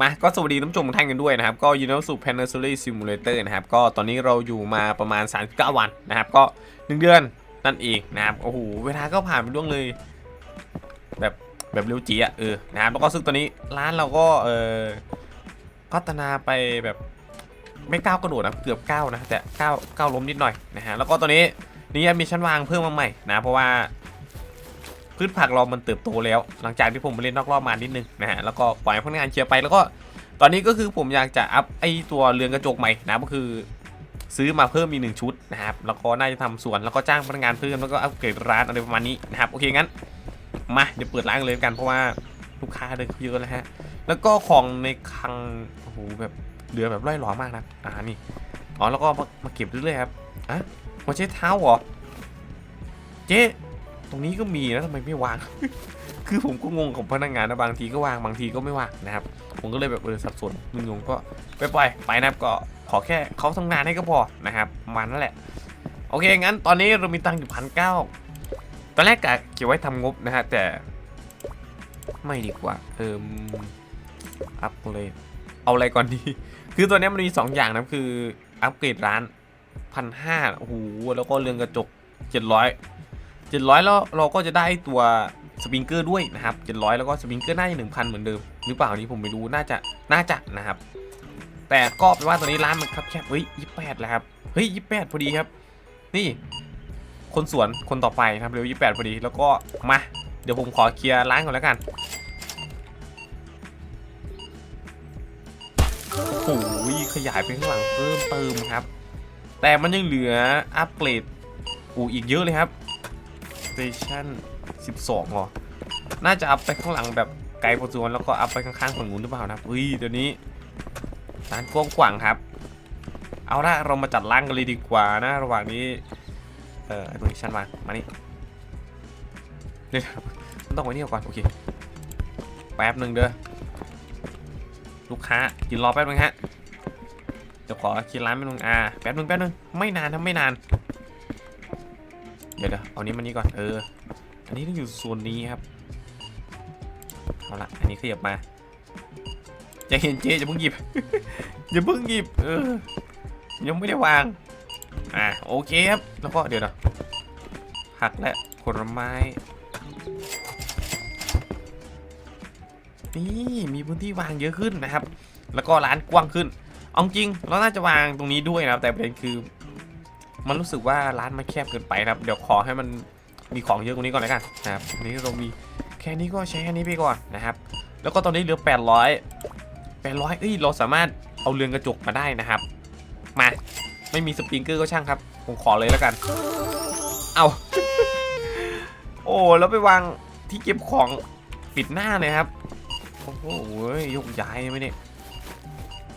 มาก็สวัสดีท่านผู้ชมทุกท่านกันด้วยนะครับ ก็ยินดีต้อนรับสู่ p a n a s o l y Simulator นะครับ ก็ตอนนี้เราอยู่มาประมาณ 39 วันนะครับ ก็ 1 เดือนนั่นเองนะครับโอ้โหเวลาก็ผ่านไปล่วงเลย แบบแบบเร็วจีอะเออนะครับแล้วก็ซึ่งตอนนี้ร้านเราก็เออพัฒนาไปแบบไม่ก้าวกระโดดนะเกือบก้าวนะแต่ก้าวก้าวล้มนิดหน่อยนะฮะแล้วก็ตอนนี้นี่มีชั้นวางเพิ่มมาใหม่นะเพราะว่า พืชผักเรามันเติบโตแล้ว หลังจากที่ผมไปเล่นนอกรอบมานิดนึงนะฮะแล้วก็ปล่อยพนักงานเคลียร์ไปแล้วก็ตอนนี้ก็คือผมอยากจะอัพไอตัวเรือนกระจกใหม่นะก็คือซื้อมาเพิ่มมีหนึ่งชุดนะครับแล้วก็น่าจะทำสวนแล้วก็จ้างพนักงานเพิ่มแล้วก็อัปเกรดร้านอะไรประมาณนี้นะครับโอเคงั้นมาเดี๋ยวเปิดร้านเลยกันเพราะว่าลูกค้าเดินเยอะแล้วฮะแล้วก็ของในคลังโอ้โหแบบเหลือแบบร่อยหลอมากนะอ่านี่อ๋อแล้วก็มามาเก็บเรื่อยๆครับอะหัวใช้เท้าเหรอเจ๊ รงนี้ก็มีนะทำไมไม่วาง คือผมก็งงกับพนักงานนะบางทีก็วางบางทีก็ไม่วางนะครับ ผมก็เลยแบบเออสับสนมึงงก็ไปปล่อยไปนะครับก็ขอแค่เขาทำงานให้ก็พอนะครับมาณนั่นแหละ โอเคงั้นตอนนี้เรามีตังค์อยู่พันเก้าตอนแรกกะเก็บไว้ทำงบนะฮะแต่ไม่ดีกว่า เอออัพเลย เอาอะไรก่อนดี คือตัวนี้มันมีสองอย่างนะคืออัปเกรดร้านพันห้าโอ้โหแล้วก็เรือนกระจกเจ็ดร้อย 700 แล้วเราก็จะได้ตัวสปริงเกอร์ด้วยนะครับ700 แล้วก็สปริงเกอร์น่าจะ1,000 เหมือนเดิม หรือเปล่านี่ผมไม่รู้น่าจะน่าจะนะครับ แต่ก็เป็นว่าตอนนี้ร้านมันครับแคบเฮ้ย28แล้วครับเฮ้ย28 พอดีครับ นี่ คนสวนคนต่อไปนะครับเร็ว28 พอดีแล้วก็มาเดี๋ยวผมขอเคลียร์ร้านก่อนแล้วกันโอ้โหขยายไปข้างหลังเพิ่มเติมครับ แต่มันยังเหลืออัปเกรดอูอีกเยอะเลยครับ สเตชัน12เหรอ น่าจะอัพไปข้างหลังแบบไกลพอสมควรแล้วก็อัพไปข้างๆฝั่งนู้นหรือเปล่านะอุ้ยเดี๋ยวนี้ร้านกว้างขวางครับ เอาละเรามาจัดร่างกันเลยดีกว่านะ ระหว่างนี้ เอ่อตรงนี้ชั้นวามานี่เดี๋ยวมันต้องไว้นี่ก่อน โอเค แป๊บหนึ่งเด้อ ลูกค้ากินรอแป๊บนึงฮะ เดี๋ยวขอคิดร้านแป๊บนึงอ่า แป๊บนึงแป๊บนึงไม่นานนะไม่นาน ดี๋ยวเอานี้มานี่ก่อน เออ อันนี้ต้องอยู่โซนนี้ครับ เอาละ อันนี้ขยับมาจะเห็นเจจะเพิ่งหยิบ อย่าเพิ่งหยิบ เออ ยังไม่ได้วาง อ่าโอเคครับ แล้วก็เดี๋ยวนะผักและผลไม้ นี่มีพื้นที่วางเยอะขึ้นนะครับ แล้วก็ร้านกว้างขึ้น เอาจริงเราน่าจะวางตรงนี้ด้วยนะครับ แต่ประเด็นคือ มันรู้สึกว่าร้านมันแคบเกินไปนะครับ เดี๋ยวขอให้มันมีของเยอะกว่านี้ก่อนแล้วกันนะครับนนี้เรามีแค่นี้ก็ใช้แค่นี้ไปก่อนนะครับ แล้วก็ตอนนี้เหลือ 800 800เอ้ยเราสามารถเอาเรือนกระจกมาได้นะครับ มาไม่มีสปริงเกอร์ก็ช่างครับ ผมขอเลยแล้วกัน เอาโอ้แล้วไปวางที่เก็บของปิดหน้าเลยครับโอ้โหยกย้ายไหมเนี่ย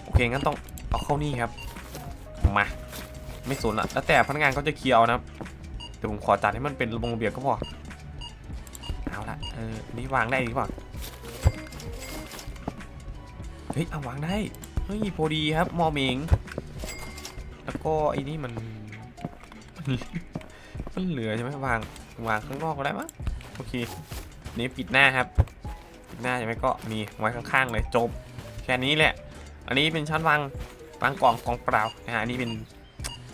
โอเคงั้นต้องเอาเข้านี่ครับมา ไม่สนอะแล้วแต่พนักงานเขาจะเคลียร์นะครับเดี๋ยวผมขอจัดให้มันเป็นระบบระเบียบก็พอเอาละเออนี่วางได้หรือเปล่าเฮ้ยเอาวางได้เฮ้ยพอดีครับมอเมงแล้วก็ไอ้นี่มันมันเหลือใช่ไหมวางวางข้างนอกก็ได้มั้งโอเคนี่ปิดหน้าครับปิดหน้าใช่ไหมก็มีไว้ข้างๆเลยจบแค่นี้แหละ อันนี้เป็นชั้นวางวางกล่องกล่องเปล่านะฮะอันนี้เป็น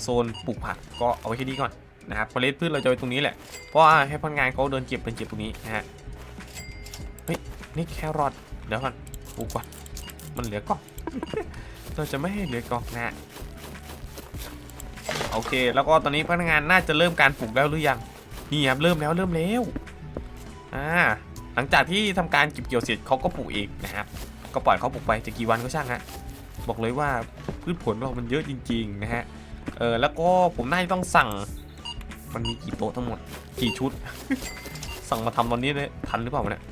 โซนปลูกผักก็เอาไว้แค่นี้ก่อนนะครับเมล็ดพืชเราจะไว้ตรงนี้แหละ เพราะว่าให้พนักงานเขาเดินเก็บเป็นเก็บตรงนี้นะฮะ เฮ้ย นี่แครอทเดี๋ยวก่อนปลูกก่อน มันเหลือกล่องเราจะไม่ให้เหลือกล่องนะฮะ โอเค แล้วก็ตอนนี้พนักงานน่าจะเริ่มการปลูกแล้วหรือยัง นี่ครับเริ่มแล้วเริ่มแล้ว อ่า หลังจากที่ทำการเก็บเกี่ยวเสร็จเขาก็ปลูกเองนะครับ ก็ปล่อยเขาปลูกไปจะกี่วันก็ช่างฮะ บอกเลยว่าพืชผลเรามันเยอะจริงๆนะฮะ ออแล้วก็ผมน่าจะต้องสั่ง มันมีกี่โต๊ะทั้งหมด กี่ชุด สั่งมาทำตอนนี้เลยทันหรือเปล่าเนี่ย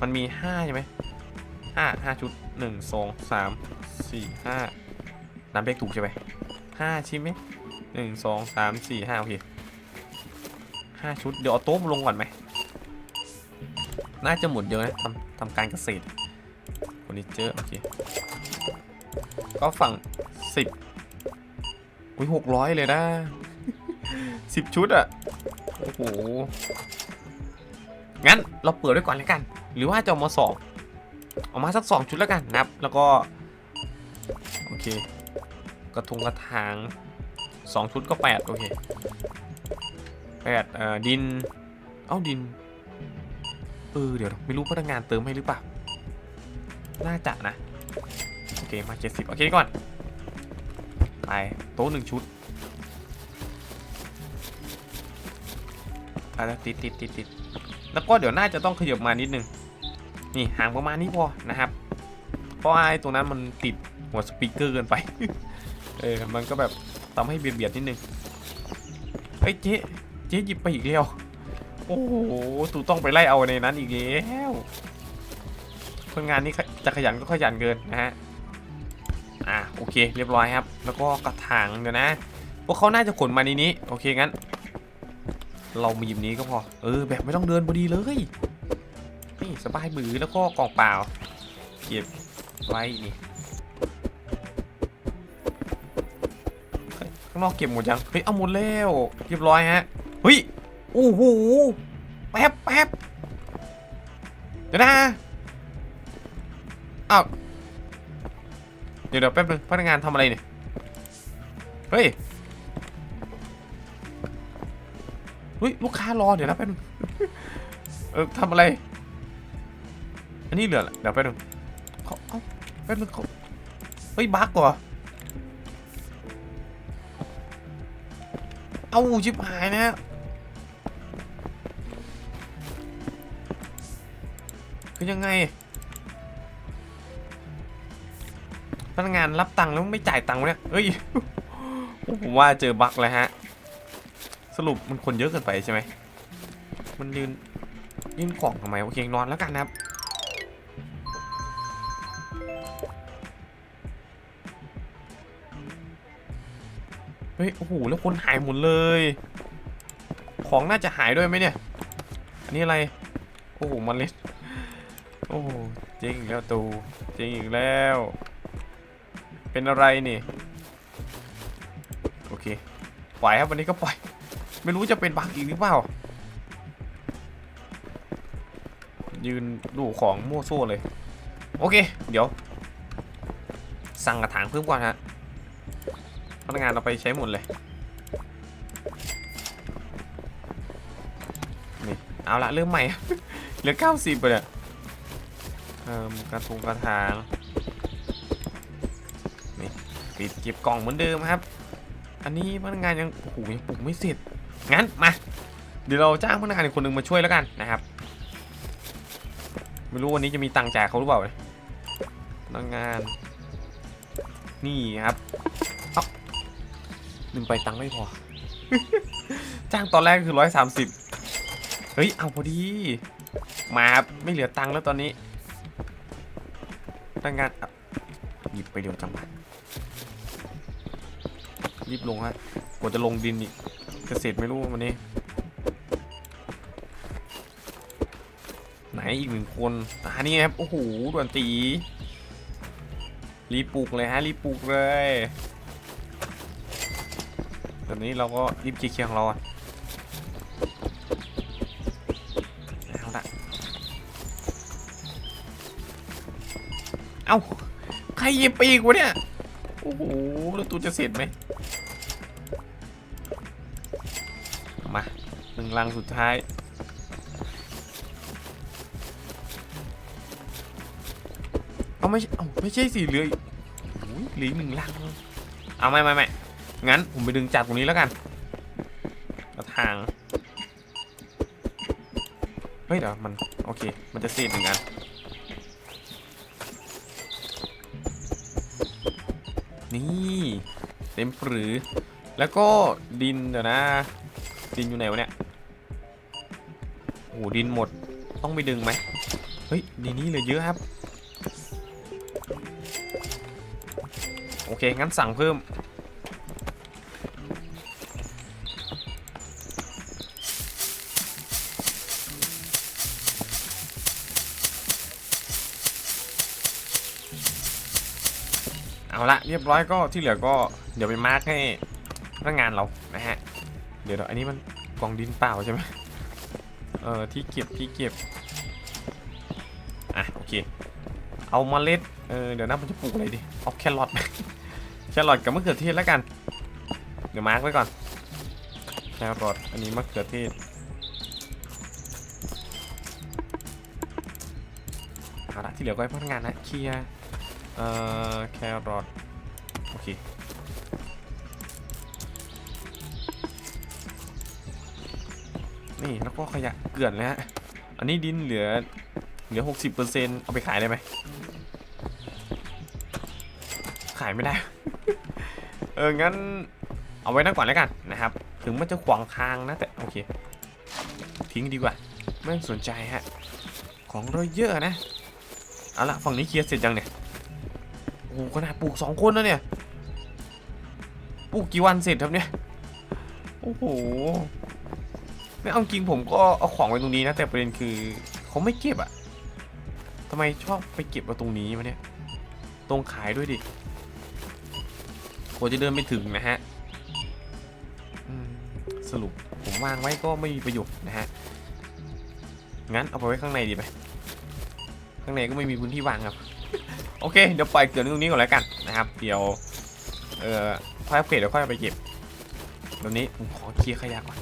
มันมีห้าใช่ไหมห้าห้าชุดหนึ่งสองสามสี่ห้านับเลขถูกใช่ไหมห้าใช่ไหมหนึ่งสองสามสี่ห้าโอเคห้าชุดเดี๋ยวเอาโต๊ะมาลงก่อนไหมน่าจะหมดเยอะนะทำทำการเกษตรเฟอร์นิเจอโอเคก็ฝั่ง สิบอุ้ยหกร้อยเลยนะสิบชุดอะโอ้โห งั้นเราเปิดไว้ก่อนแล้วกัน หรือว่าจะเอามาสองเอามาสักสองชุดแล้วกันนะครับ แล้วก็ โอเค กระทงกระถางสองชุดก็แปดโอเคแปดเอ่อดิน เอ้าดิน เออเดี๋ยวไม่รู้พนักงานเติมให้หรือเปล่า น่าจะนะ โอเคมาเจ็ดสิบโอเคก่อน ไปโต๊ะหนึ่งชุดไปแล้วติดติดติดติดแล้วก็เดี๋ยวน่าจะต้องขยับมานิดนึง นี่ห่างประมาณนี้พอนะครับ เพราะไอ้ตรงนั้นมันติดหัวสปีกเกอร์เกินไป เออ มันก็แบบทำให้เบียดเบียดนิดนึง เฮ้ยเจ๊เจ๊หยิบไปอีกแล้ว โอ้โหตูต้องไปไล่เอาในนั้นอีกแล้วคนงานนี้จะขยันก็ขยันเกินนะฮะ โอเค เรียบร้อยครับ แล้วก็กระถางเดี๋ยวนะ พวกเขาน่าจะขนมาในนี้ โอเคงั้น เรามีหยิบนี้ก็พอ เออ แบบไม่ต้องเดินพอดีเลย นี่สบายมือแล้วก็กล่องเปล่า เก็บไว้นี่ข้างนอกเก็บหมดยัง เฮ้ย เอาหมดแล้ว เรียบร้อยฮะ เฮ้ย โอ้โห แป๊บแป๊บเดี๋ยวนะอ้าว ดี๋ยวเดี๋ยวแป๊บนึงพนักงานทำอะไรเนี่ย เฮ้ยเฮ้ยลูกค้ารอเดี๋ยวนะแป๊บนึงเออทำอะไร อันนี้เหลือเดี๋ยวแป๊บนึงเขาเอ้าแป๊บนึงเขาเฮ้ยบั๊กเหรอเอ้าชิบหายนะคือยังไง พนักงานรับตังค์แล้วไม่จ่ายตังค์เนี่ยเฮ้ยผมว่าเจอบั๊กแล้วฮะ สรุปมันคนเยอะเกินไปใช่ไหมมันยืนยืนของทำไมโอเคนอนแล้วกันนะครับเฮ้ยโอ้โหแล้วคนหายหมดเลย ของน่าจะหายด้วยไหมเนี่ย อันนี้อะไร โอ้โหมันเล็ดโอ้เจ๊งอีกแล้วตูเจ๊งอีกแล้ว เป็นอะไรนี่ โอเค ปล่อยครับวันนี้ก็ปล่อย ไม่รู้จะเป็นบักอีกหรือเปล่า ยืนดูของมั่วซั่วเลย โอเค เดี๋ยว สั่งกระถางเพิ่มก่อนฮะ พนักงานเราไปใช้หมดเลย นี่ เอาละเริ่มใหม่ เหลือ 90ไปเลยเอ่มกระทงกระถาง ปิดเก็บกล่องเหมือนเดิมครับ อันนี้พนักงานยังโอ้โหยังปลูกไม่เสร็จ งั้นมา เดี๋ยวเราจ้างพนักงานอีกคนหนึ่งมาช่วยแล้วกันนะครับ ไม่รู้วันนี้จะมีตังค์จ่ายเขาหรือเปล่าเนี่ยพนักงาน นี่ครับ เอ้าลืมไปตังค์ไม่พอ จ้างตอนแรกคือร้อยสามสิบเฮ้ย เอาพอดี มาครับไม่เหลือตังค์แล้วตอนนี้พนักงานหยิบไปเดียวจังหวะ รีบลงฮะกว่าจะลงดินอีกจะเสร็จไม่รู้วันนี้ ไหนอีกหนึ่งคนอ่านี่ครับโอ้โหด่วนตีรีบปลูกเลยฮะรีบปลูกเลยตอนนี้เราก็รีบเคลียร์ของเราอะเอาละเอ้าใครยิบไปอีกวะเนี่ย โอ้โหแล้วตูจะเสร็จไหม ลังสุดท้าย เอาไม่ใช่เอาไม่ใช่สีเหลืออีกโอ้ยเหลือหนึ่งลัง เอาไม่ไม่ไม่งั้นผมไปดึงจากตรงนี้แล้วกันกระถาง เฮ้ยเดี๋ยวมันโอเค มันจะเศษหนึ่งอันนี่เต็มปรือ แล้วก็ดินเดี๋ยวนะ ดินอยู่ไหนวะเนี่ย หดินหมดต้องไปดึงไหมเฮ้ยดินนี้เหลยเยอะครับ โอเค งั้นสั่งเพิ่ม เอาละเรียบร้อยก็ที่เหลือก็เดี๋ยวไปมาร์กให้พนักงานเรานะฮะ เดี๋ยวเดี๋ยวอันนี้มันกล่องดินเปล่าใช่ไหม เออที่เก็บที่เก็บ อะโอเค เอาเมล็ด เออเดี๋ยวนะผมจะปลูกอะไรดี เอาแครอทแครอทกับมะเขือเทศแล้วกัน เดี๋ยวมาร์กไว้ก่อนแครอทอันนี้มะเขือเทศเอาละที่เหลือก็ให้พนักงานนะเคลียร์เอ่อแครอท แล้วก็ขยะเกลื่อนเลยฮะ อันนี้ดินเหลือเหลือ60%เปอร์เซ็นเอาไปขายได้ไหม ขายไม่ได้ เออ งั้น เอาไว้นั่นก่อนแล้วกันนะครับ ถึงมันจะขวางทางนะแต่โอเค ทิ้งดีกว่า ไม่สนใจฮะ ของเราเยอะนะ เอาละฝั่งนี้เคลียร์เสร็จยังเนี่ย โอ้ขนาดปลูกสองคนแล้วเนี่ย ปลูกกี่วันเสร็จครับเนี่ย โอ้โห ไม่เอาจริงผมก็เอาของไว้ตรงนี้นะ แต่ประเด็นคือเขาไม่เก็บอะทำไมชอบไปเก็บไว้ตรงนี้วะเนี่ย ตรงขายด้วยดิกว่าจะเดินไปถึงนะฮะสรุปผมวางไว้ก็ไม่มีประโยชน์นะฮะ งั้นเอาไปไว้ข้างในดีไหมข้างในก็ไม่มีพื้นที่วางครับ โอเค เดี๋ยวปล่อยเกลือตรงนี้ก่อนแล้วกันนะครับ เดี๋ยว เอ่อค่อยอัปเกรดเดี๋ยวค่อยไปเก็บ ตอนนี้ผมขอเคลียร์ขยะก่อน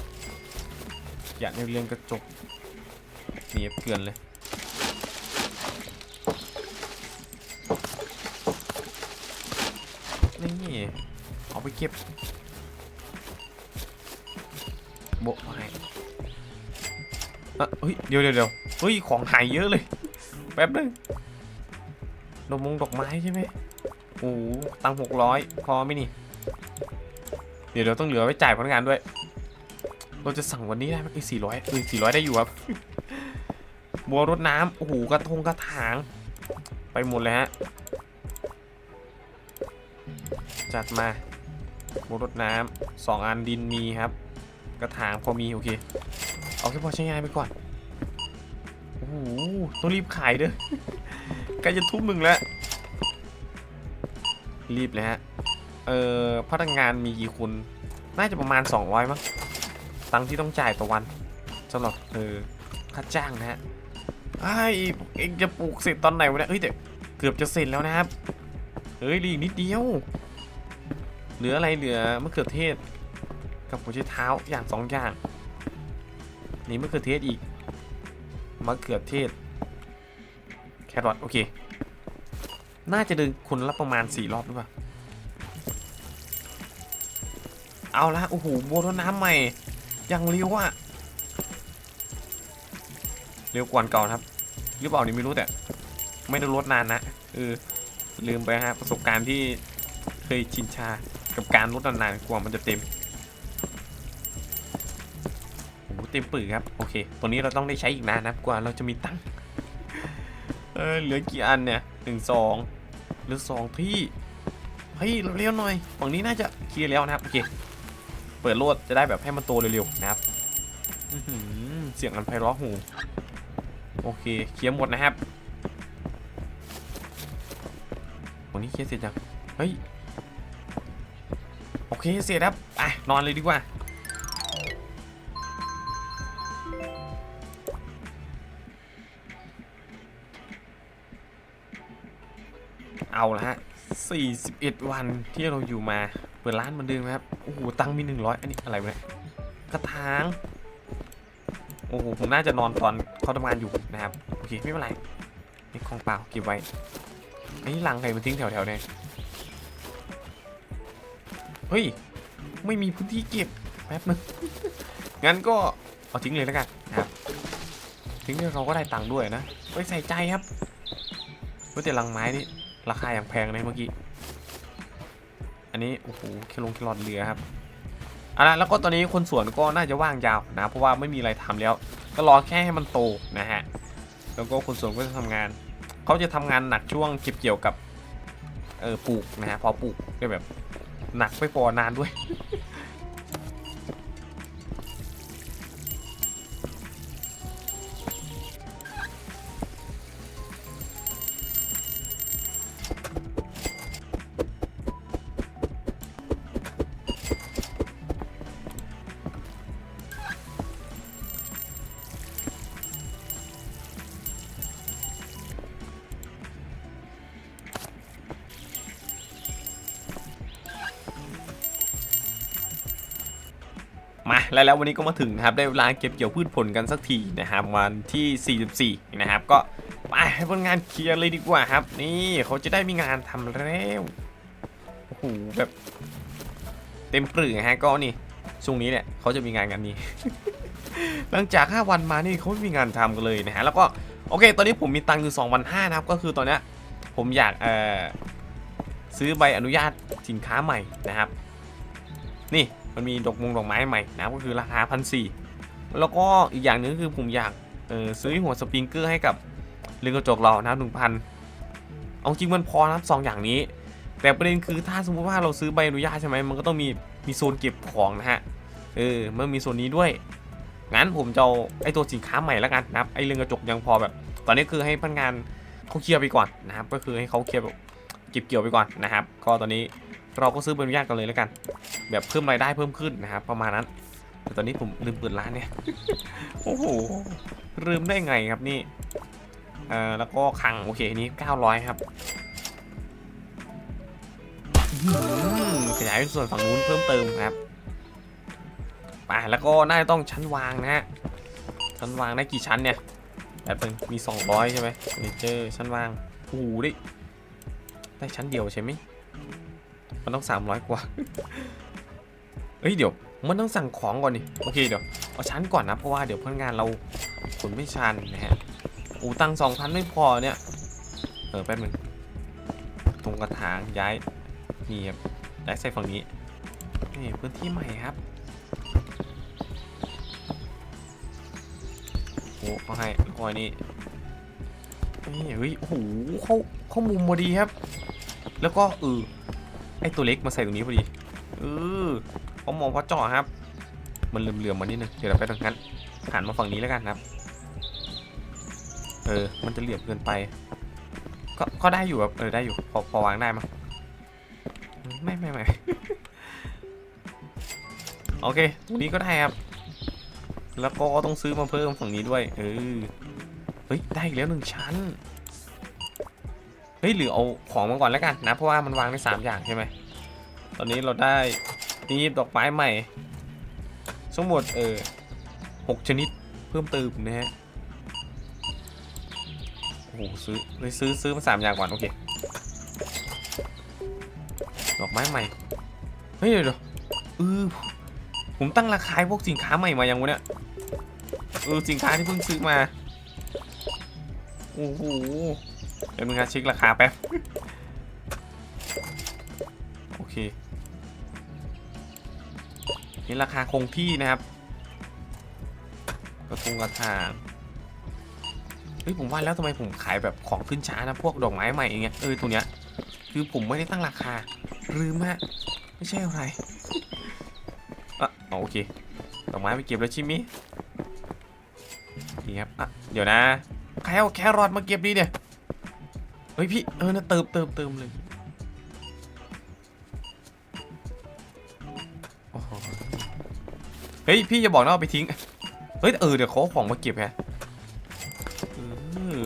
อย่าในเรื่อนกระจกเนียบเกลือนเลยนี่เอาไปเก็บโบะให้เอ้อเฮ้ยเดี๋ยวเดี๋ยวเดี๋ยวเฮ้ยของหายเยอะเลย แป๊บนึงดอกมงดอกไม้ใช่ไหมโอ้ตังหกร้อยพอไหมนี่ เดี๋ยวเดี๋ยวต้องเหลือไว้จ่ายพนักงานด้วย เราจะสั่งวันนี้ได้ไหมสี่ร้อยเออสี่ร้อยได้อยู่ครับ บัวรดน้ำโอ้โหกระทงกระถาง ไปหมดเลยฮะ จัดมาโบรดน้ำสองอันดินมีครับ กระถางพอมีโอเค เอาแค่พอใช้งานไปก่อน โอ้โหต้องรีบขายเด้อใกล้จะทุ่มหนึ่งแล้ว รีบเลยฮะ เอ่อพนักงานมีกี่คน น่าจะประมาณ 200มั้ง ตังค์ที่ต้องจ่ายต่อวันสำหรับเออค่าจ้างนะฮะไอ้เอ็งจะปลูกเสร็จตอนไหนวะเนี่ยเฮ้ยแต่เกือบจะเสร็จแล้วนะครับเฮ้ยอีกนิดเดียว เหลืออะไรเหลือมะเขือเทศ กับหัวไชเท้าอย่างสองอย่างนี่มะเขือเทศอีกมะเขือเทศ แครอทโอเค น่าจะเดินคนละประมาณสี่รอบหรือเปล่าเอาละโอ้โหบัวรดน้ำใหม่ ยังเร็วอะเร็วกว่าเก่านะครับหรือเปล่านี่ไม่รู้แต่ ไม่ได้ลดนานนะเออลืมไปฮะประสบการณ์ที่เคยชินชากับการลดนานๆกว่ามันจะเต็มโอ้โหเต็มปือครับโอเคตัวนี้เราต้องได้ใช้อีกนานนะกว่าเราจะมีตังค์เออเหลือกี่อันเนี่ยหนึ่งสองหลือสองที่เฮ้ยเร็วๆหน่อยฝั่งนี้น่าจะเคลียร์แล้วนะครับโอเค เปิดโลดจะได้แบบให้มันโตเร็วๆนะครับอื้อหือเสียงอันไพเราะหู โอเคเคลียร์หมดนะครับวันนี้เคลียร์เสร็จยังเฮ้ยโอเคเสร็จครับไปนอนเลยดีกว่าเอาละฮะ 41 วันที่เราอยู่มา เปิดร้านเหมือนเดิมครับ โอ้โห ตังค์มี100อันนี้อะไรวะเนี่ยกระถาง โอ้โห ผมน่าจะนอนตอนเขาทำงานอยู่นะครับ โอเค ไม่เป็นไร นี่ของเปล่าเก็บไว้อันนี้ลังใครมันทิ้งแถวๆเนี่ย เฮ้ย ไม่มีพื้นที่เก็บแป๊บนึง งั้นก็เอาทิ้งเลยแล้วกันนะครับ ทิ้งเลยเราก็ได้ตังค์ด้วยนะไว้ใส่ใจครับเว้ยแต่ลังไม้นี่ราคาอย่างแพงเลยเมื่อกี้ นนี้โอ้โหเคลงแคลอนเรือครับอะแล้วก็ตอนนี้คนสวนก็น่าจะว่างยาวนะ เพราะว่าไม่มีอะไรทำแล้ว ก็รอแค่ให้มันโตนะฮะแล้วก็คนสวนก็จะทำงานเขาจะทำงานหนักช่วงเก็บเกี่ยวกับเออปลูกนะฮะพอปลูกก็แบบหนักไม่พอนานด้วย มาแล้วแล้ววันนี้ก็มาถึงนะครับได้เวลาเก็บเกี่ยวพืชผลกันสักทีนะครับวันที่ 44 นะครับ ก็ไปให้พนักงานเคลียร์เลยดีกว่าครับ นี่เขาจะได้มีงานทำแล้วโอ้โหแบบ เต็มปรือฮะก็นี่ช่วงนี้เนี่ยเขาจะมีงานกันนี้ หลังจาก 5 วันมานี่เขาไม่มีงานทำกันเลยนะฮะแล้วก็โอเค ตอนนี้ผมมีตังค์อยู่2 5 0 0นะครับก็คือตอนเนี้ยผมอยากเอ่อซื้อใบอนุญาตสินค้าใหม่นะครับ นี่ มันมีดอกมงดอกไม้ใหม่นะก็คือราคาพันสี่แล้วก็อีกอย่างหนึงคือผมอยากซื้อหัวสปริงเกอร์ให้กับเรือกระจกเรานะหนึ่งพันเอาจริงมันพอนะครับสองอย่างนี้ แต่ประเด็นคือถ้าสมมติว่าเราซื้อใบอนุญาตใช่ไหมมันก็ต้องมีมีโซนเก็บของนะฮะเออมันมีโซนนี้ด้วยงั้นผมจะเอาไอตัวสินค้าใหม่แล้วกันนะครับไอเรือกระจกยังพอแบบ ตอนนี้คือให้พนักงานเขาเคลียร์ไปก่อนนะครับ ก็คือให้เขาเคลียร์เก็บเกี่ยวไปก่อนนะครับ ก็ตอนนี้ เราก็ซื้อใบอนุญาตกันเลยแล้วกัน แบบเพิ่มรายได้เพิ่มขึ้นนะครับประมาณนั้น แต่ตอนนี้ผมลืมเปิดร้านเนี่ย โอ้โหลืมได้ไงครับนี่เอ่อแล้วก็คังโอเคนี้ 900 ครับขยายเป็นส่วนฝั่งนู้นเพิ่มเติมครับไปแล้วก็น่าจะต้องชั้นวางนะฮะชั้นวางได้กี่ชั้นเนี่ยแบบนึงมี 200 ใช่ไหมเนเจอร์ชั้นวางโอ้โหได้ได้ชั้นเดียวใช่ไหม มันต้อง 300 กว่าเอ้ยเดี๋ยวมันต้องสั่งของก่อนนี่โอเคเดี๋ยวเอาชั้นก่อนนะเพราะว่าเดี๋ยวพนักงานเราขนไม่ชันนะฮะอูตังสองพันไม่พอเนี่ยเออแป๊บนึงตรงกระถางย้ายนี่ครับย้ายใส่ฝั่งนี้นี่พื้นที่ใหม่ครับโอ้เขาให้แล้วก็อันนี้นี่เฮ้ยโอ้โหเข้าเข้ามุมพอดีครับ แล้วก็เออ ไอตัวเล็กมาใส่ตรงนี้พอดีเออเขามองพราะเจาะครับ มันเหลื่อมๆมานิดนึงเดี๋ยวเราไปตรงนั้นหันมาฝั่งนี้แล้วกันครับ เออ มันจะเหลี่ยมเกินไป ก็ก็ได้อยู่แบบเออได้อยู่พอพอวางได้มั้งไม่ไม่ไม่โอเคตรงนี้ก็ได้ครับ แล้วก็ต้องซื้อมาเพิ่มฝั่งนี้ด้วย เออ เฮ้ย ได้อีกแล้วหนึ่งชั้น เฮ้ยหรือเอาของมาก่อนแล้วกันนะเพราะว่ามันวางได้สามอย่างใช่ไหมตอนนี้เราได้นี่ดอกไม้ใหม่ทั้งหมดเออหกชนิดเพิ่มเติมนะฮะโอ้โหซื้อเลยซื้อซื้อมาสามอย่างก่อนโอเคดอกไม้ใหม่เฮ้ยเดี๋ยวเออผมตั้งราคาพวกสินค้าใหม่มายังวะเนี่ยเออสินค้าที่เพิ่งซื้อมาโอ้โห เดี๋ยวมึงนะเช็คราคาแป๊บ โอเค นี่ราคาคงที่นะครับ กระทงกระถางเฮ้ยผมว่าแล้วทำไมผมขายแบบของขึ้นช้านะพวกดอกไม้ใหม่อย่างเงี้ยเออตัวเนี้ยคือผมไม่ได้ตั้งราคาลืมฮะไม่ใช่อะไรอะโอเคดอกไม้ไปเก็บแล้วชิมินี่ครับอะเดี๋ยวนะใครเอาแครอทมาเก็บดีเนี่ย เฮ้ยพี่เออนะเติมเติมเติมเลยโอ้โหเฮ้ยพี่อย่าบอกนะเอาไปทิ้งเฮ้ยเออเดี๋ยวเขาเอาของมาเก็บแฮะเออ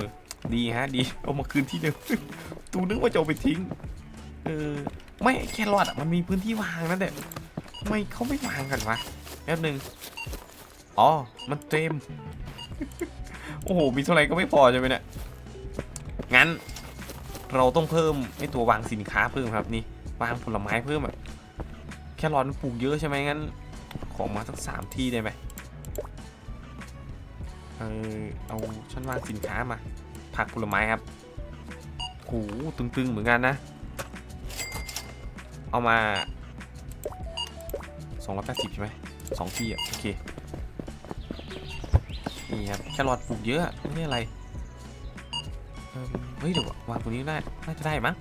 ดีฮะดีเอามาคืนที่เดิม ตูนึกว่าจะเอาไปทิ้งเออไม่แครอทอะมันมีพื้นที่วางนั่นแหละทำไมเขาไม่วางกันวะแป๊บหนึ่งอ๋อ มันเต็ม โอ้โห มีเท่าไหร่ก็ไม่พอใช่ไหมเนี่ย งั้น เราต้องเพิ่มไอตัววางสินค้าเพิ่มครับนี่วางผลไม้เพิ่มอะแครอนปลูกเยอะใช่ไหมงั้น ของมาสักสามที่ได้ไหมเออเอาชั้นวางสินค้ามา ผักผลไม้ครับโหตึงๆเหมือนกันนะ เอามา280ใช่ไหมสองที่อะ โอเค นี่ครับแครอทปลูกเยอะ ไม่ใช่อะไร เอิ่มเฮ้ยเดี๋ยววางตรงนี้ได้น่าจะได้มั้ง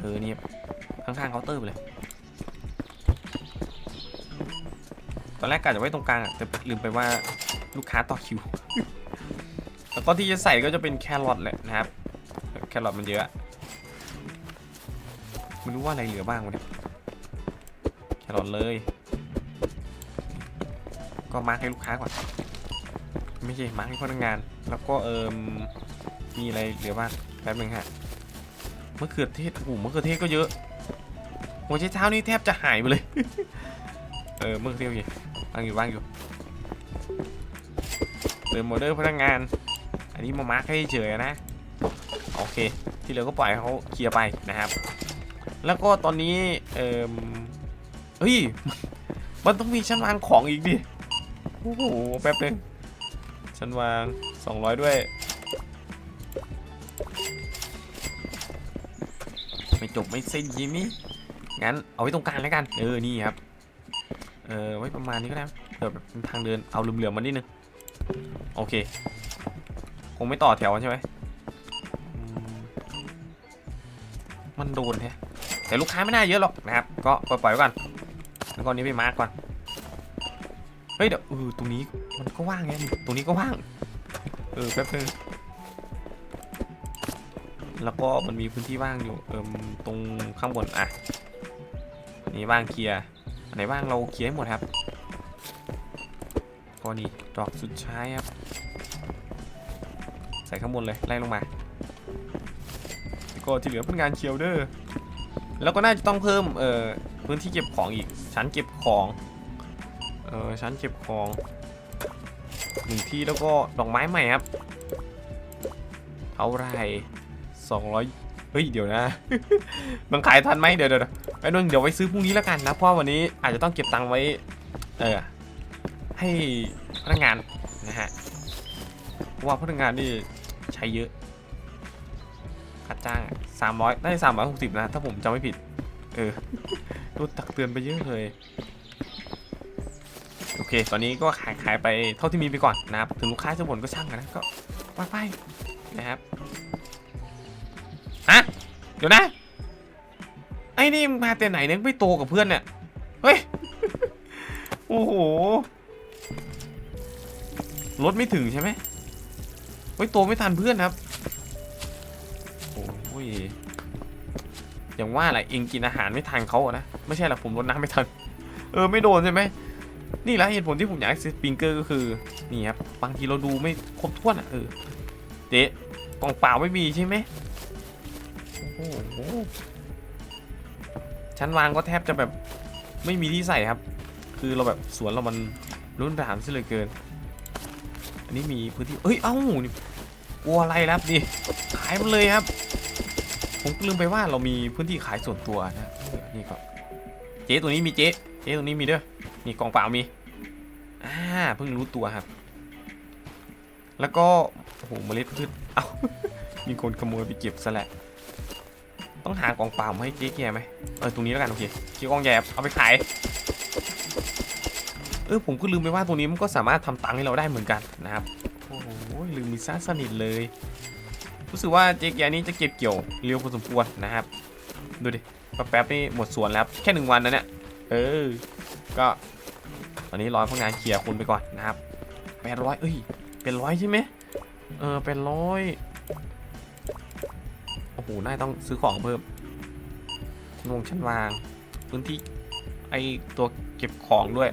เออเนี่ยข้างๆเคาน์เตอร์ไปเลย ตอนแรกกะจะไว้ตรงกลางอะแต่ลืมไปว่าลูกค้าต่อคิว แล้วก็ที่จะใส่ก็จะเป็นแครอทแหละนะครับ แครอทมันเยอะไม่รู้ว่าอะไรเหลือบ้างวะเนี่ยแครอทเลย ก็มากให้ลูกค้าก่อน ไม่ใช่มาร์กให้พนักงาน แล้วก็เอิมมีอะไรเหลือบ้างแป๊บนึงฮะมะเขือเทศโอ้โหมะเขือเทศก็เยอะหัวใจเท้านี่แทบจะหายไปเลย เออเมื่อเรียวอยู่วางอยู่วางอยู่เติมโมเดอร์พนักงาน อันนี้มามาร์คให้เฉยนะ โอเค ที่เหลือก็ปล่อยเขาเคลียร์ไปนะครับ แล้วก็ตอนนี้ เออเฮ้ย มันต้องมีชั้นวางของอีกดิ โอ้โห แป๊บนึง ชั้นวาง 200 ด้วย ไม่จบไม่สิ้นยิมี่งั้นเอาไว้ตรงกลางแล้วกัน เออ นี่ครับ เออ ไว้ประมาณนี้ก็ได้เผื่อแบบเป็นทางเดิน เอาเหลื่อมๆมานิดนึง โอเค คงไม่ต่อแถวใช่ไหม มันโดนแฮะแต่ลูกค้าไม่น่าเยอะหรอกนะครับ ก็ปล่อยๆไว้ก่อน แล้วก็นี้ไปมาร์กก่อน ฮ้ยเดี๋ยวเออตรงนี้มันก็ว่างไงตรงนี้ก็ว่าง เออแป๊บนึงแล้วก็มันมีพื้นที่ว่างอยู่เอิมตรงข้างบนอะอนนี้ว่างเคลียร์อันไหนว่างเราเคลียร์ให้หมดครับก็นี่ดอกสุดท้ายครับใส่ข้างบนเลยไล่ลงมาแล้วก็ที่เหลือเป็นงานเคียวเดอร์แล้วก็น่าจะต้องเพิ่มเอ่อพื้นที่เก็บของอีกชั้นเก็บของ ออชั้นเก็บของหนึ่งที่แล้วก็ดอกไม้ใหม่ครับ เท่าไรสองร้อยเฮ้ย เดี๋ยวนะ มันขายทันไหมเดี๋ยวเดี๋ยวไอ้นุ่นเดี๋ยวไว้ซื้อพรุ่งนี้แล้วกันนะ เพราะวันนี้อาจจะต้องเก็บตังค์ไว้ เออ ให้พนักงานนะฮะเพราะว่าพนักงานนี่ใช้เยอะค่าจ้างสามร้อยได้สามร้อยหกสิบนะ ถ้าผมจำไม่ผิด เออโดนตักเตือนไปเยอะเลย โอเค ตอนนี้ก็ขายขายไปเท่าที่มีไปก่อนนะครับ ถึงลูกค้าจะบ่นก็ช่างนะก็ว่าไปนะครับ ฮะ เดี๋ยวนะ ไอ้นี่มึงมาแต่ไหนเนี่ยไม่โตกับเพื่อนเนี่ย เฮ้ย โอ้โห รถไม่ถึงใช่ไหมเฮ้ยโตไม่ทันเพื่อนครับ โอ้ยอย่างว่าแหละเองกินอาหารไม่ทันเขาอะนะ ไม่ใช่หรอกผมรดน้ำไม่ทัน เออไม่โดนใช่ไหม นี่แหละเหตุผลที่ผมอยากซื้อสปริงเกอร์ก็คือ นี่ครับ บางทีเราดูไม่ครบถ้วนอะเออเจ๊กล่องเปล่าไม่มีใช่ไหมโอ้โหชั้นวางก็แทบจะแบบไม่มีที่ใส่ครับ คือเราแบบสวนเรามันรุ่นรามซะเหลยเกิน อันนี้มีพื้นที่เอ้ย เอ้านี่กลัวอะไรครับนี่ขายมันเลยครับ ผมลืมไปว่าเรามีพื้นที่ขายส่วนตัวนะนี่ก็เจ๊ตัวนี้มีเจ๊เจ๊ตัวนี้มีด้อ มีกล่องเปล่ามีอ่าเพิ่งรู้ตัวครับ แล้วก็โอ้โหเมล็ดพืชเอ้ามีคนขโมยไปเก็บซะแหละต้องหากล่องเปล่ามาให้เจ๊แกไหมเออตรงนี้แล้วกันโอเคเจ๊กองแยบเอาไปขายเออผมก็ลืมไปว่าตรงนี้มันก็สามารถทำตังค์ให้เราได้เหมือนกันนะครับโอ้โหลืมมีซ่าสนิทเลย รู้สึกว่าเจ๊แกนี้จะเก็บเกี่ยวเร็วพอสมควรนะครับ ดูดิแป๊บๆนี่หมดสวนแล้วแค่หนึ่งวันนะเนี่ยเออ ก็ตอนนี้ร้อยพนักงานเคลียร์คุณไปก่อนนะครับแปดร้อยเอ้ย เป็นร้อยใช่ไหมเออ เป็นร้อยโอ้โหน่าจะต้องซื้อของเพิ่มชั้นวงชั้นวาง พื้นที่ไอตัวเก็บของด้วย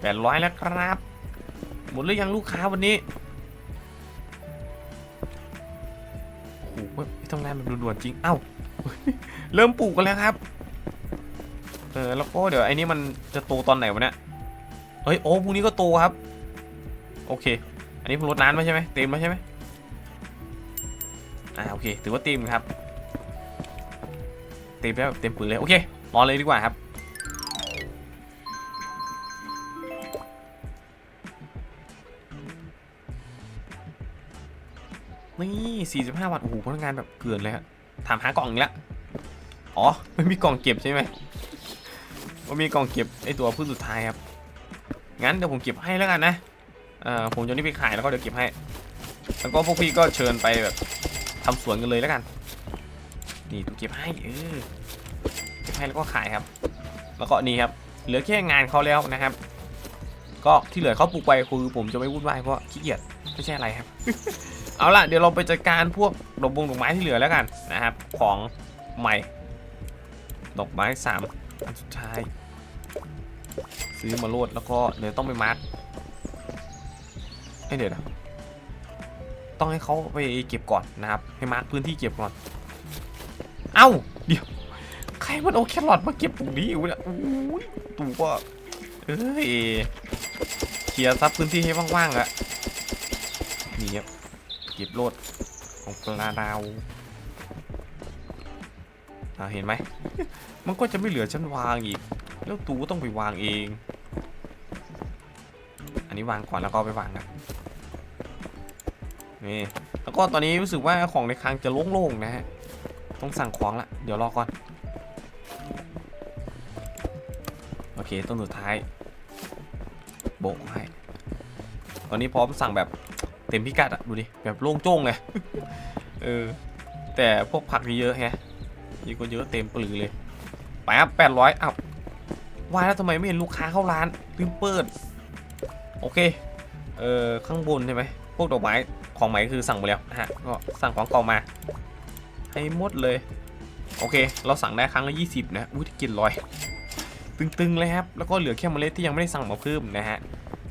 แปดร้อยแล้วครับ หมดหรือยังลูกค้าวันนี้โอ้โหไม่ต้องงานแบบด่วนๆจริง เอ้า เริ่มปลูกกันแล้วครับ ออแล้วก็เดี๋ยวไอ้นี่มันจะโตตอนไหนวะเนี่ยเฮ้ยโอ้พรุ่งนี้ก็โตครับ โอเค อันนี้ผมลดน้ำมาใช่ไหมเต็มแล้วใช่ไหมอ่าโอเค ถือว่าเต็มครับเต็มแล้วเต็มปืนเลยโอเครอเลยดีกว่าครับนี่45วัตต์โอ้โหพนักงานแบบเกินเลยครับถามหากล่องอีกแล้วอ๋อไม่มีกล่องเก็บใช่ไหม ว่ามีกล่องเก็บไอตัวพืชสุดท้ายครับ งั้นเดี๋ยวผมเก็บให้แล้วกันนะเอ่อผมจะนี่ไปขายแล้วก็เดี๋ยวเก็บให้ แล้วก็พวกพี่ก็เชิญไปแบบทำสวนกันเลยแล้วกัน นี่ถูกเก็บให้เออเก็บให้แล้วก็ขายครับ แล้วก็นี่ครับ เหลือแค่งานเขาแล้วนะครับ ก็ที่เหลือเขาปลูกไปคือผมจะไม่วุ่นวายเพราะขี้เกียจไม่ใช่อะไรครับ เอาล่ะเดี๋ยวเราไปจัดการพวกดอกบงดอกไม้ที่เหลือแล้วกันนะครับ ของใหม่ ดอกไม้สามอันสุดท้าย ซื้อมาโลดแล้วก็เดี๋ยวต้องไปมาร์กให้เดี๋ยวนะต้องให้เขาไปเก็บก่อนนะครับ ให้มาร์กพื้นที่เก็บก่อน เอ้าเดี๋ยวใครมันเอาแครอทมาเก็บตรงนี้อยู่เนี่ยโอ้ยตูก็เอ้ยเคลียร์ซับพื้นที่ให้ว่างๆอะนี่ครับเก็บโลดของปลาดาวเห็นไหม มันก็จะไม่เหลือฉันวางอีก แล้วตูก็ต้องไปวางเอง อันนี้วางก่อนแล้วก็ไปวางนะนี่ แล้วก็ตอนนี้รู้สึกว่าของในคลังจะโล่งๆนะฮะ ต้องสั่งของละ เดี๋ยวรอก่อน โอเคต้นสุดท้าย โบกให้ ตอนนี้พร้อมสั่งแบบเต็มพิกัดอะดูดิ แบบโล่งโจ้งเลย เออ แต่พวกผักนี่เยอะแฮะนี่ก็เยอะเต็มปลือเลยไปครับแปดร้อยอ้า วว่าแล้วทำไมไม่เห็นลูกค้าเข้าร้านลืมเปิด โอเค เออข้างบนใช่ไหมพวกดอกไม้ของใหม่คือสั่งไปแล้วนะฮะก็สั่งของเก่ามาให้หมดเลย โอเค เราสั่งได้ครั้งละ 20 นะอุ้ยกินร้อยตึงๆเลยครับ แล้วก็เหลือแค่เมล็ดที่ยังไม่ได้สั่งมาเพิ่มนะฮะ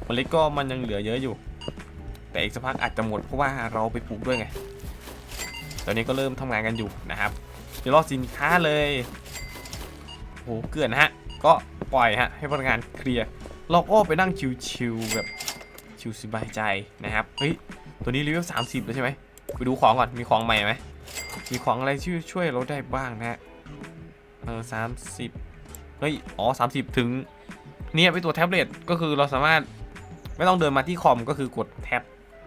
เมล็ดก็มันยังเหลือเยอะอยู่ แต่อีกสักพักอาจจะหมดเพราะว่าเราไปปลูกด้วยไง ตอนนี้ก็เริ่มทำงานกันอยู่นะครับเดี๋ยวรอสินค้าเลยโหเกลือนนะฮะ ก็ ปล่อยฮะให้พนักงานเคลียร์เราก็ไปนั่งชิวๆแบบชิวสบายใจนะครับเฮ้ยตัวนี้รีวิว30แล้วใช่ไหมไปดูของก่อนมีของใหม่ไหมมีของอะไรช่วยช่วยเราได้บ้างนะฮะเออสามสิบเฮ้ยอ๋อสามสิบถึงเนี่ยไปนตัวแท็บเล็ตก็คือเราสามารถไม่ต้องเดินมาที่คอมก็คือกดแท็บ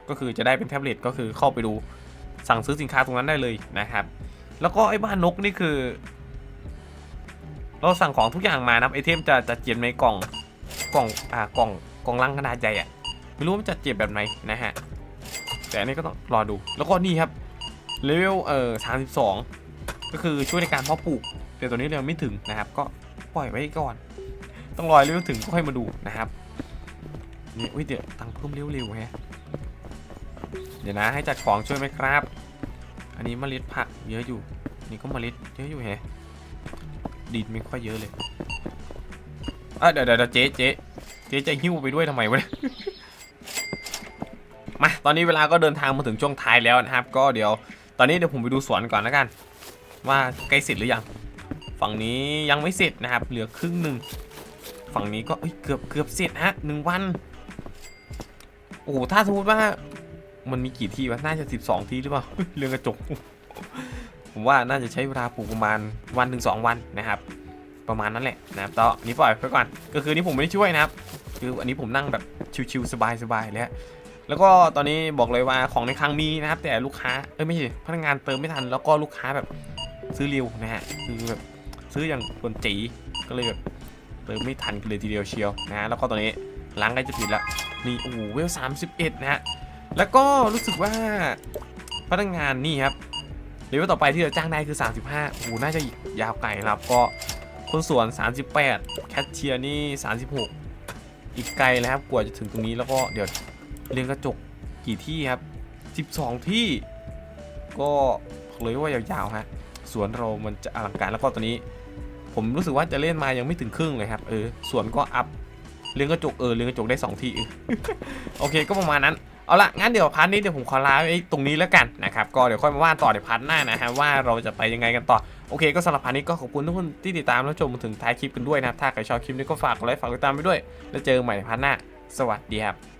ก็คือจะได้เป็นแท็บเล็ตก็คือเข้าไปดูสั่งซื้อสินค้าตรงนั้นได้เลยนะครับ แล้วก็ไอ้บ้านนกนี่คือ เราสั่งของทุกอย่างมานะไอเทมจะจะเจ็บในกล่องกล่องอ่ากล่องกล่องลังขนาดใหญ่อะไม่รู้ว่ามันจะเจ็บแบบไหนนะฮะแต่อันนี้ก็ต้องรอดูแล้วก็นี่ครับเลเวลเอ่อสามสิบสองก็คือช่วยในการเพาะปลูก แต่ตัวนี้เราไม่ถึงนะครับ ก็ปล่อยไว้ก่อน ต้องรอเลเวลถึงก็ค่อยมาดูนะครับนี่อุ้ยเดี๋ยวตังค์เพิ่มเร็วๆฮะเดี๋ยวนะให้จัดของช่วยไหมครับ อันนี้เมล็ดผักเยอะอยู่ นี่ก็เมล็ดเยอะอยู่แฮะ ดินไม่ค่อยเยอะเลยอะเดี๋ยวเดี๋ยวเจ๊เจ๊เจ๊จะหิ้วไปด้วยทำไมวะเนี่ยมาตอนนี้เวลาก็เดินทางมาถึงช่วงท้ายแล้วนะครับ ก็เดี๋ยว ตอนนี้เดี๋ยวผมไปดูสวนก่อนแล้วกัน ว่าใกล้เสร็จหรือยัง ฝั่งนี้ยังไม่เสร็จนะครับ เหลือครึ่งหนึ่งฝั่งนี้ก็เอ้ยเกือบเกือบเสร็จฮะหนึ่งวัน โอ้โหถ้าสมมติว่ามันมีกี่ที่วะน่าจะ 12 ที่หรือเปล่าเรื่องกระจก ผมว่าน่าจะใช้เวลาปลูกประมาณวันถึงสองวันนะครับ ประมาณนั้นแหละนะครับตอนี้ปล่อยไปก่อนก็คือนี่ผมไม่ได้ช่วยนะครับ คืออันนี้ผมนั่งแบบชิวๆสบายๆแล้วแล้วก็ตอนนี้บอกเลยว่าของในคลังมีนะครับ แต่ลูกค้าเอ้ยไม่ใช่พนักงานเติมไม่ทัน แล้วก็ลูกค้าแบบซื้อเร็วนะฮะคือแบบซื้ออย่างคนจีก็เลยแบบเติมไม่ทันกันเลยทีเดียวเชียวนะฮะแล้วก็ตอนนี้ล้างใกล้จะปิดละนี่โอ้โหเวลสามสิบเอ็ดนะฮะแล้วก็รู้สึกว่าพนักงานนี่ครับ เลเวลต่อไปที่เราจ้างได้คือ 35โอ้โหน่าจะอีกยาวไกลนะครับก็คนสวน 38 แคชเชียร์นี่ 36 อีกไกลเลยครับกว่าจะถึงตรงนี้แล้วก็เดี๋ยวเรียงกระจกกี่ที่ครับ 12 ที่ ก็เลยว่ายาวๆฮะสวนเรามันจะอลังการแล้วก็ตอนนี้ ผมรู้สึกว่าจะเล่นมายังไม่ถึงครึ่งเลยครับเออสวนก็อัพเรียงกระจกเออเรียงกระจกได้ 2 ที่โอเคก็ประมาณนั้น เอาละงั้นเดี๋ยวพาร์ทนี้เดี๋ยวผมขอลาไอ้ตรงนี้แล้วกันนะครับก็เดี๋ยวค่อยมาว่าต่อในพาร์ทหน้านะฮะว่าเราจะไปยังไงกันต่อโอเคก็สำหรับพาร์ทนี้ก็ขอบคุณทุกคนที่ติดตามและชมมาถึงท้ายคลิปกันด้วยนะครับถ้าใครชอบคลิปนี้ก็ฝากกดไลค์ฝากติดตามไปด้วย แล้วเจอกันใหม่ในพาร์ทหน้า สวัสดีครับ